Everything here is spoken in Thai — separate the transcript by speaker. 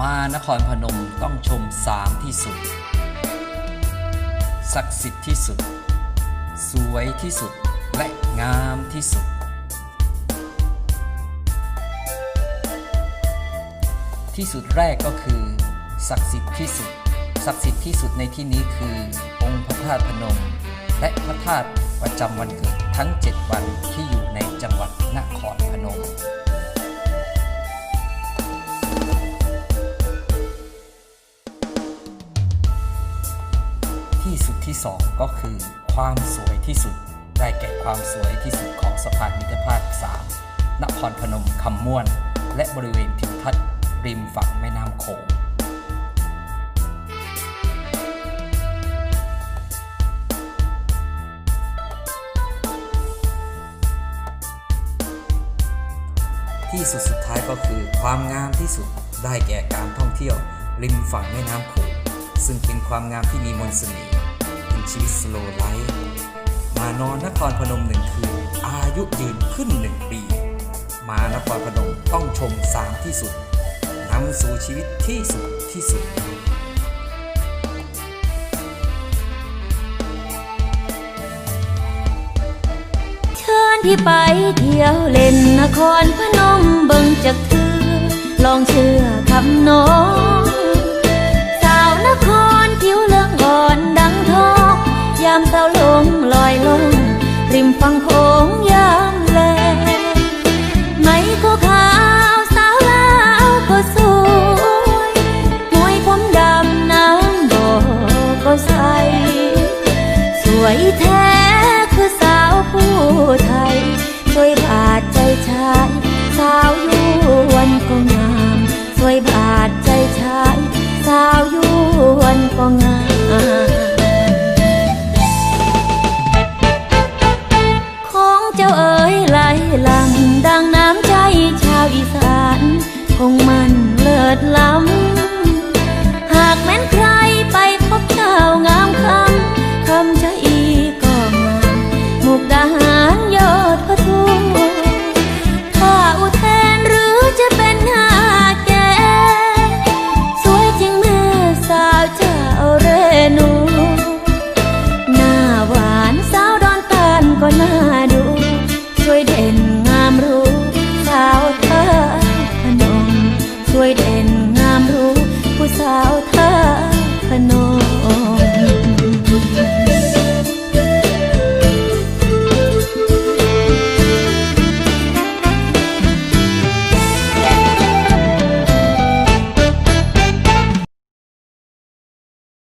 Speaker 1: มานครพนมต้องชมสามที่สุด ศักดิ์สิทธิ์ที่สุด สวยที่สุดและงามที่สุด ที่สุดแรกก็คือ ศักดิ์สิทธิ์ที่สุด ศักดิ์สิทธิ์ที่สุดในที่นี้คือ องค์พระธาตุพนม และพระธาตุประจำวันเกิดทั้ง 7 วันที่อยู่ในจังหวัดนคร ที่สุดที่สองก็คือความสวยที่สุด ได้แก่ความสวยที่สุดของสะพานมิตรภาพ3นครพนมคำม่วน และบริเวณทิวทัศน์ริมฝั่งแม่น้ำโขงที่สุดสุดท้ายก็คือความงามที่สุดได้แก่การท่องเที่ยว ริมฝั่งแม่น้ำโขงซึ่งเป็นความงามที่มีมนต์เสน่ห์ ชีวิตสโลไลฟ์มานอนนครพนมหนึ่งคืนอายุยืนขึ้นหนึ่งปี มานครพนมต้องชมสามที่สุดนำสู่ชีวิตที่สุดที่สุด
Speaker 2: เชิญพี่ไปเที่ยวเล่นนครพนมเบิ่งจากเธอลองเชื่อคำน้อง ฝั่งโขงยามแลไหมก็ขาวสาวลาวก็สวยมวยผมดำน้ำบ่อก็ใส สวยแท้คือสาวผู้ไทย สวยบาดใจชายสาวยวนก็งาม สวยบาดใจชายสาวยวนก็งาม เจ้าเอ๋ยไหลหลังดังน้ำใจชาวอีสาน คงมันเลิศล้ำ หากแม้นใครไปพบเจ้างามคำคำชะอีก็งามมุกดาหา avoid